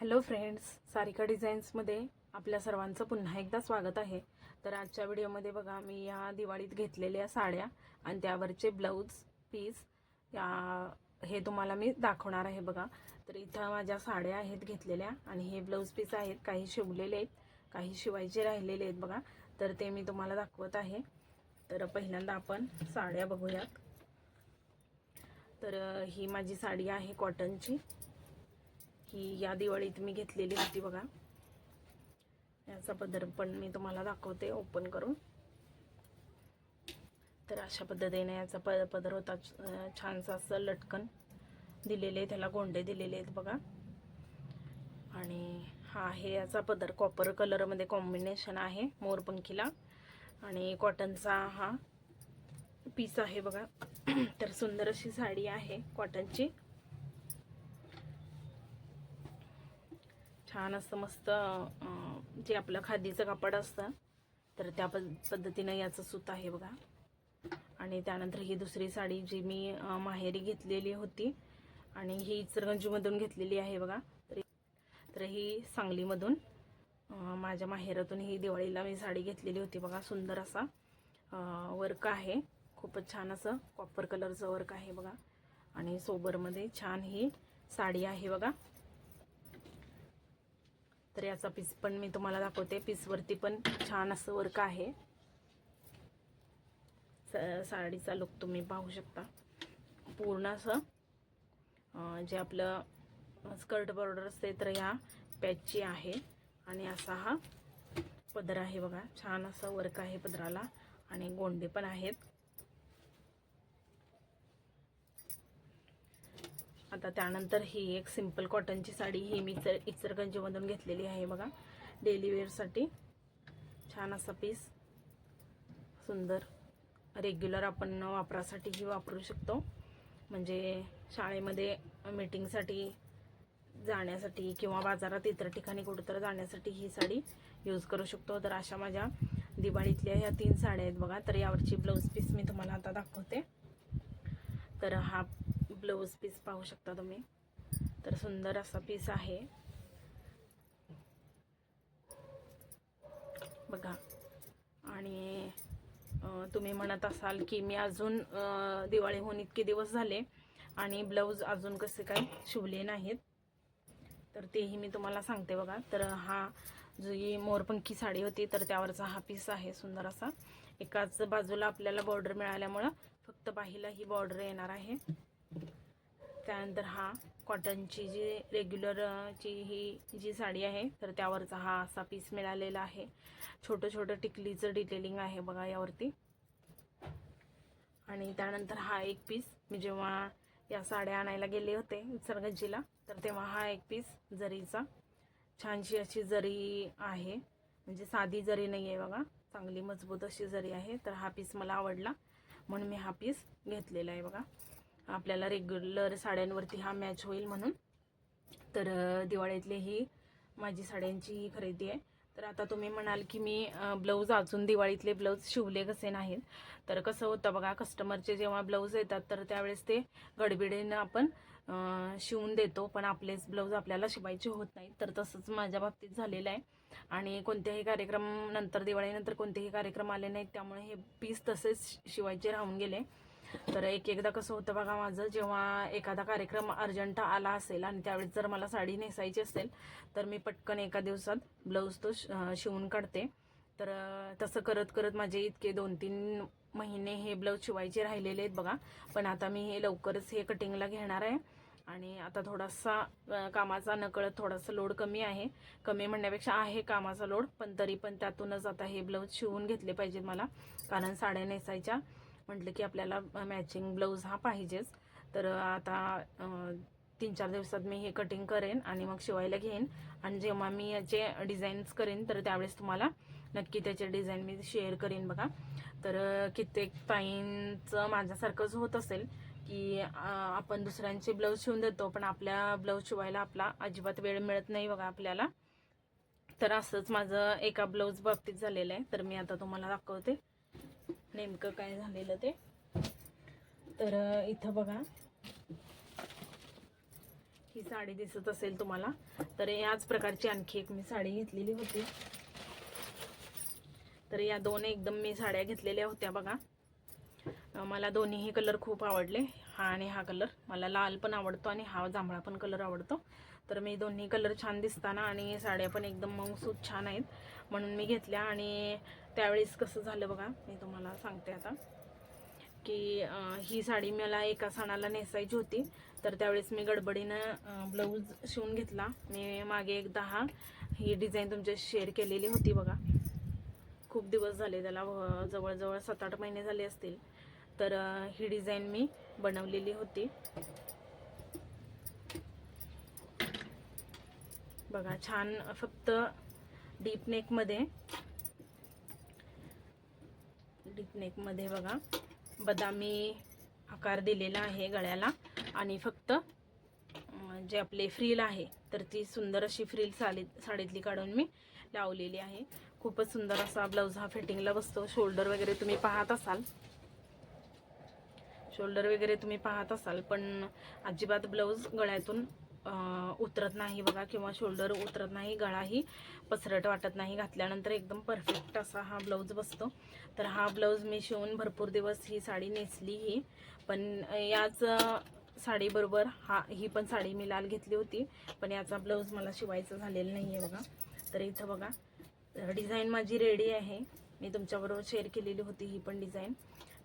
Hello friends Sarika डिझाईन्समध्ये आपल्या सर्वांचं पुन्हा एकदा स्वागत आहे. तर आजच्या व्हिडिओमध्ये बघा मी या दिवाळीत घेतलेल्या साड्या आणि त्यावरचे ब्लाऊज पीस या हे तुम्हाला मी दाखवणार आहे बघा. तर इथं माझ्या साड्या आहेत घेतलेल्या आणि हे ब्लाऊज पीस आहेत. काही शिवलेले आहेत काही शिवायचे राहिलेले आहेत बघा. तर ते मी तुम्हाला दाखवत आहे. तर पहिल्यांदा आपण साड्या बघूयात. तर ही माझी साडी आहे कॉटनची ही या दिवाळीत मी घेतलेली होती बघा. याचा पदर पण मी तुम्हाला दाखवते ओपन करून. तर अशा पद्धतीने याचा प पदर होता. छानसा असं लटकन दिलेले त्याला गोंडे दिलेले आहेत बघा. आणि हा आहे याचा पदर. कॉपर कलरमध्ये कॉम्बिनेशन आहे मोरपंखीला. आणि कॉटनचा हा पीस आहे बघा. तर सुंदर अशी साडी आहे कॉटनची छान असं मस्त जे आपलं खादीचं कापड असतं तर त्या पद्धतीनं याचं सूत आहे बघा. आणि त्यानंतर ही दुसरी साडी जी मी माहेरी घेतलेली होती आणि ही इचरगंजूमधून घेतलेली आहे बघा. तर ही सांगलीमधून माझ्या माहेरातून ही दिवाळीला मी साडी घेतलेली होती बघा. सुंदर असा वर्क आहे. खूपच छान असं कॉपर कलरचं वर्क आहे बघा. आणि सोबरमध्ये छान ही साडी आहे बघा. तर याचा पीस पण मी तुम्हाला दाखवते. पीसवरती पण छान असं वर्क आहे. स- साडीचा लुक तुम्ही पाहू शकता. पूर्ण असं जे आपलं स्कर्ट बॉर्डर असते तर या पॅचची आहे. आणि असा हा पदर आहे बघा. छान असं वर्क आहे पदराला. आणि गोंडे पण आहेत. आता त्यानंतर ही एक सिंपल कॉटनची साडी ही मी इचर इचरगंजीमधून घेतलेली आहे बघा. डेली वेअरसाठी छान असा पीस सुंदर. रेग्युलर आपण वापरासाठीही वापरू शकतो. म्हणजे शाळेमध्ये मीटिंगसाठी जाण्यासाठी किंवा बाजारात इतर ठिकाणी कुठंतर जाण्यासाठी ही साडी यूज करू शकतो. तर अशा माझ्या दिवाळीतल्या ह्या तीन साड्या आहेत बघा. तर यावरची ब्लाऊज पीस मी तुम्हाला आता दाखवते. तर हा ब्लाऊज पीस पाहू शकता तुम्ही. तर सुंदर असा पीस आहे. बघा. आणि तुम्ही म्हणत असाल की मी अजून दिवाळी होऊन इतके दिवस झाले आणि ब्लाऊज अजून कसे काय शिवले नाहीत. तर तेही मी तुम्हाला सांगते बघा. तर हा जी मोरपंखी साडी होती तर त्यावरचा हा पीस आहे सुंदर असा. एकाच बाजूला आपल्याला बॉर्डर मिळाल्यामुळं फक्त बाहीला ही बॉर्डर येणार आहे. त्यानंतर हा कॉटनची जी रेग्युलरची ही जी साडी आहे तर त्यावरचा हा असा पीस मिळालेला आहे. छोटं छोटं टिकलीचं डिटेलिंग आहे बघा यावरती. आणि त्यानंतर हा एक पीस मी जेव्हा या साड्या आणायला गेले होते निसर्गजीला तर तेव्हा हा एक पीस जरीचा छानशी अशी जरी आहे. म्हणजे साधी जरी नाही आहे बघा चांगली मजबूत अशी जरी आहे तर हा पीस मला आवडला. म्हणून मी हा पीस घेतलेला आहे बघा. आपल्याला रेग्युलर साड्यांवरती हा मॅच होईल म्हणून. तर दिवाळीतले दिवाळीतली ही माझी साड्यांची ही खरेदी आहे. तर आता तुम्ही म्हणाल की मी ब्लाऊज अजून दिवाळीतले ब्लाऊज शिवले कसे नाहीत. तर कसं होतं बघा कस्टमरचे जेव्हा ब्लाऊज येतात तर त्यावेळेस ते गडबिडीनं आपण शिवून देतो. पण आपलेच ब्लाऊज आपल्याला शिवायचे होत नाहीत. तर तसंच माझ्या बाबतीत झालेलं आहे. आणि कोणत्याही कार्यक्रम नंतर दिवाळीनंतर कोणतेही कार्यक्रम आले नाहीत. त्यामुळे हे पीस तसेच शिवायचे राहून गेले. तर एक एकदा कसं होतं बघा माझं जेव्हा एखादा कार्यक्रम अर्जंट आला असेल आणि त्यावेळेस जर मला साडी नेसायची असेल तर मी पटकन एका दिवसात ब्लाऊज तो श- शिवून काढते. तर तसं करत करत माझे इतके दोन तीन महिने हे ब्लाऊज शिवायचे राहिलेले आहेत बघा. पण आता मी हे लवकरच हे कटिंगला घेणार आहे. आणि आता थोडासा कामाचा नकळत थोडासा लोड कमी आहे. कमी म्हणण्यापेक्षा आहे कामाचा लोड पण तरी पण त्यातूनच आता हे ब्लाऊज शिवून घेतले पाहिजेत मला. कारण साड्या नेसायच्या. म्हटलं की आपल्याला मॅचिंग ब्लाऊज हा पाहिजेच. तर आता तीन चार दिवसात मी हे कटिंग करेन आणि मग शिवायला घेईन. आणि जेव्हा मी याचे डिझाईन्स करेन तर त्यावेळेस तुम्हाला नक्की त्याचे डिझाईन मी शेअर करेन बघा. तर कित्येक ताईंचं माझ्यासारखंच होत असेल की आपण दुसऱ्यांचे ब्लाऊज शिवून देतो पण आपल्या ब्लाऊज शिवायला आपला अजिबात वेळ मिळत नाही बघा आपल्याला. तर असंच माझं एका ब्लाऊज बाबतीत झालेलं आहे. तर मी आता तुम्हाला दाखवते. नेमकं काय झालेलं ते. तर इथं बघा. ही साडी दिसत असेल तुम्हाला. तर याच प्रकारची आणखी एक मी साडी घेतलेली होती. तर या दोन एकदम मी साड्या घेतलेल्या होत्या बघा. मला दोन्हीही कलर खूप आवडले. हा आणि हा कलर. मला लाल पण आवडतो आणि हा जांभळा पण कलर आवडतो. तर मी दोन्ही कलर छान दिसताना आणि साड्या पण एकदम मऊसूत छान आहेत. म्हणून मी घेतल्या आणि त्यावेळेस कसं झालं बघा मी तुम्हाला सांगते आता. की ही साडी मला एका सणाला नेसायची होती. तर त्यावेळेस मी गडबडीनं ब्लाऊज शिवून घेतला. मी मागे एक दहा ही डिझाईन तुमच्या शेअर केलेली होती बघा. खूप दिवस झाले त्याला जवळजवळ सात आठ महिने झाले असतील. तर ही डिझाईन मी बनवलेली होती. बघा छान फक्त डीप नेकमध्ये नेकमध्ये बघा. बदामी आकार दिलेला आहे गळ्याला. आणि फक्त जे आपले फ्रील आहे तर ती सुंदर अशी फ्रील साडी साडीतली काढून मी लावलेली आहे. खूपच सुंदर असा ब्लाऊज हा फिटिंगला बसतो. शोल्डर वगैरे तुम्ही पाहत असाल. शोल्डर वगैरे तुम्ही पाहत असाल पण अजिबात ब्लाऊज गळ्यातून उतरत नाही बघा किंवा शोल्डर उतरत नाही गळाही पसरट वाटत नाही. घातल्यानंतर एकदम परफेक्ट असा हा ब्लाऊज बसतो. तर हा ब्लाऊज मी शिवून भरपूर दिवस ही साडी नेसली ही. पण याच साडीबरोबर हा ही पण साडी मी लाल घेतली होती. पण याचा ब्लाऊज मला शिवायचा झालेला नाही आहे बघा. तर इथं बघा डिझाईन माझी रेडी आहे. मी तुमच्याबरोबर शेअर केलेली होती ही पण डिझाईन.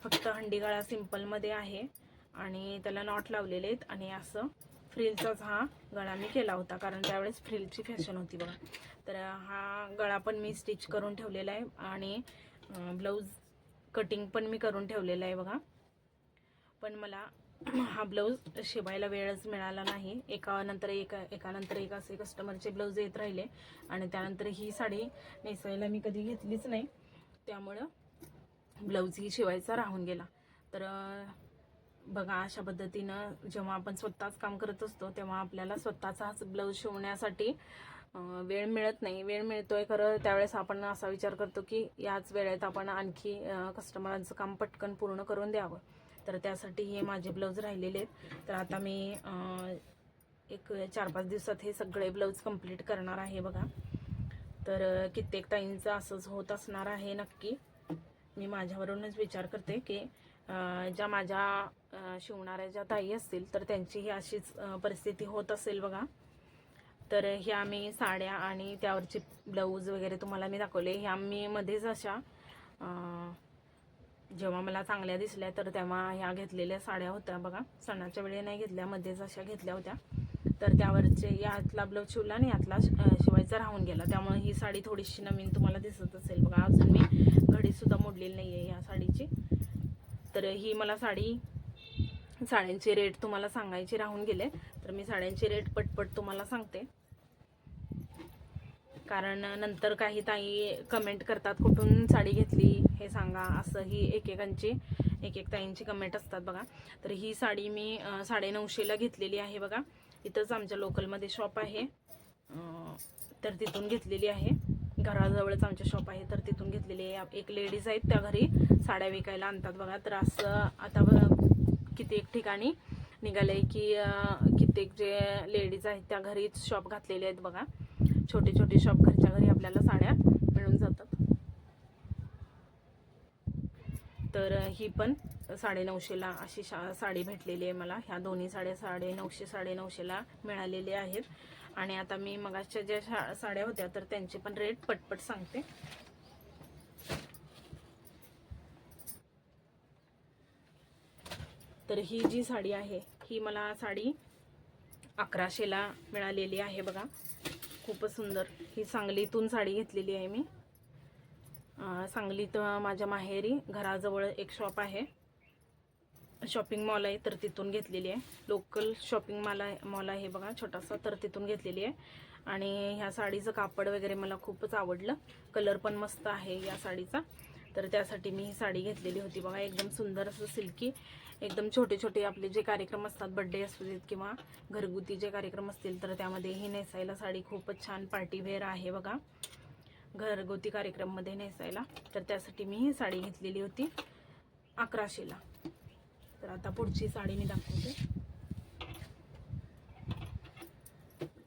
फक्त हंडीगाळा सिम्पलमध्ये आहे आणि त्याला नॉट लावलेले आहेत आणि असं फ्रिलचाच हा गळा मी केला होता कारण त्यावेळेस फ्रिलची फॅशन होती बघा. तर हा गळा पण मी स्टिच करून ठेवलेला आहे आणि ब्लाऊज कटिंग पण मी करून ठेवलेला आहे बघा. पण मला हा ब्लाऊज शिवायला वेळच मिळाला नाही. एकानंतर एक एकानंतर एक असे कस्टमरचे ब्लाऊज येत राहिले आणि त्यानंतर ही साडी नेसायला मी कधी घेतलीच नाही. त्यामुळं ब्लाऊज ही शिवायचा राहून गेला. तर बघा अशा पद्धतीनं जेव्हा आपण स्वतःच काम करत असतो तेव्हा आपल्याला स्वतःचाच ब्लाऊज शिवण्यासाठी वेळ मिळत नाही. वेळ मिळतोय खरं त्यावेळेस आपण असा विचार करतो की याच वेळेत आपण आणखी कस्टमरांचं काम पटकन पूर्ण करून द्यावं. तर त्यासाठी हे माझे ब्लाऊज राहिलेले आहेत. तर आता मी एक चार पाच दिवसात हे सगळे ब्लाऊज कंप्लीट करणार आहे बघा. तर कित्येक ताईंचं असंच होत असणार आहे नक्की. मी माझ्यावरूनच विचार करते की ज्या माझ्या शिवणाऱ्या ज्या ताई असतील तर त्यांची ही अशीच परिस्थिती होत असेल बघा. तर ह्या मी साड्या आणि त्यावरचे ब्लाऊज वगैरे तुम्हाला मी दाखवले. ह्या मी मध्येच अशा जेव्हा मला चांगल्या दिसल्या तर तेव्हा ह्या घेतलेल्या साड्या होत्या बघा. सणाच्या वेळी नाही घेतल्या मध्येच अशा घेतल्या होत्या. तर त्यावरचे यातला ब्लाऊज शिवला आणि यातला शिवायचा राहून गेला. त्यामुळे ही साडी थोडीशी नवीन तुम्हाला दिसत असेल बघा. अजून मी घडीसुद्धा मोडलेली नाही आहे या साडीची. तर ही मला साडी साड्यांचे रेट तुम्हाला सांगायचे राहून गेले. तर मी साड्यांचे रेट पटपट तुम्हाला सांगते. कारण नंतर काही ताई कमेंट करतात कुठून साडी घेतली? हे सांगा. असं ही एकेकांची एक एक ताईंची कमेंट असतात बघा. तर ही साडी मी साडे साडेनऊशेला घेतलेली आहे बघा. इथंच आमच्या लोकलमध्ये शॉप आहे. तर तिथून घेतलेली आहे. घराजवळच आमचे शॉप आहे तर तिथून घेतलेली आहे. एक लेडीज आहेत त्या घरी साड्या विकायला आणतात बघा. तर असं आता कित्येक ठिकाणी निघाले की कित्येक जे लेडीज आहेत त्या घरीच शॉप घातलेले आहेत बघा. छोटे छोटे शॉप घरच्या घरी आपल्याला साड्या मिळून जातात. तर ही पण साडेनऊशेला अशी शा साडी भेटलेली आहे मला. ह्या दोन्ही साड्या साडेनऊशे साडेनऊशेला मिळालेल्या आहेत. आणि आता मी मगाच्या ज्या शा साड्या होत्या तर त्यांचे पण रेट पटपट सांगते. तर ही जी साडी आहे ही मला साडी अकराशेला मिळालेली आहे बघा. खूपच सुंदर. ही सांगलीतून साडी घेतलेली आहे मी. सांगलीत माझ्या माहेरी घराजवळ एक शॉप आहे. शॉपिंग मॉल आहे तर तिथून घेतलेली आहे. लोकल शॉपिंग मॉल आहे मॉल आहे बघा छोटासा तर तिथून घेतलेली आहे. आणि ह्या साडीचं कापड वगैरे मला खूपच आवडलं. कलर पण मस्त आहे या साडीचा. तर त्यासाठी मी ही साडी घेतलेली होती बघा एकदम सुंदर असं सिल्की एकदम छोटे छोटे आपले जे कार्यक्रम असतात बड्डे असू देत किंवा घरगुती जे कार्यक्रम असतील तर त्यामध्ये ही नेसायला साडी खूपच छान पार्टीवेअर आहे बघा. घरगुती कार्यक्रममध्ये नेसायला. तर त्यासाठी मी ही साडी घेतलेली होती अकराशेला. तर आता पुढची साडी मी दाखवते.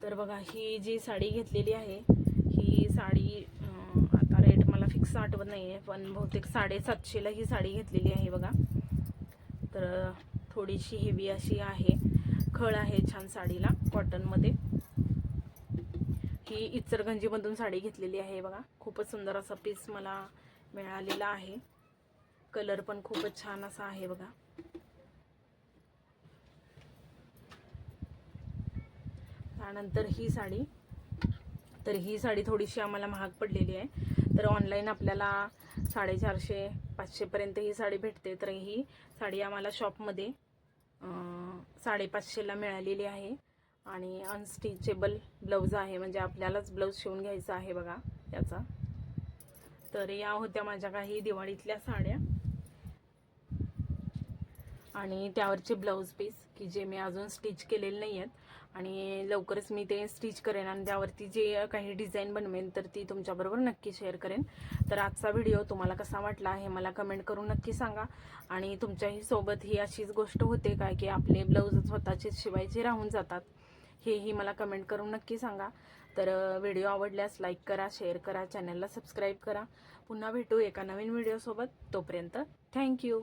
तर बघा ही जी साडी घेतलेली आहे ही साडी आता रेट मला फिक्स आठवत नाही आहे पण बहुतेक साडेसातशेला ही साडी घेतलेली आहे बघा. तर थोडीशी हेवी अशी आहे खळ आहे छान साडीला कॉटनमध्ये ही इचरगंजीमधून साडी घेतलेली आहे बघा. खूपच सुंदर असा पीस मला मिळालेला आहे. कलर पण खूपच छान असा आहे बघा. त्यानंतर ही साडी. तर ही साडी थोडीशी आम्हाला महाग पडलेली आहे. तर ऑनलाईन आपल्याला साडेचारशे पाचशेपर्यंत ही साडी भेटते. तर ही साडी आम्हाला शॉपमध्ये साडेपाचशेला मिळालेली आहे. आणि अनस्टिचेबल ब्लाऊज आहे. म्हणजे आपल्यालाच ब्लाऊज शिवून घ्यायचा आहे बघा याचा. तर या होत्या माझ्या काही दिवाळीतल्या साड्या. आणि त्यावरचे ब्लाऊज पीस की जे मी अजून स्टिच केलेले नाही आहेत आणि लवकरच मी ते स्टिच करेन आणि त्यावरती जे काही डिझाईन बनवेन तर ती तुमच्याबरोबर नक्की शेअर करेन. तर आजचा व्हिडिओ तुम्हाला कसा वाटला हे मला कमेंट करून नक्की सांगा. आणि तुमच्याही सोबत ही अशीच गोष्ट होते काय की आपले ब्लाऊज स्वतःचे शिवायचे राहून जातात हेही मला कमेंट करून नक्की सांगा. तर व्हिडिओ आवडल्यास लाईक करा शेअर करा चॅनलला सबस्क्राईब करा. पुन्हा भेटू एका नवीन व्हिडिओसोबत तोपर्यंत थँक्यू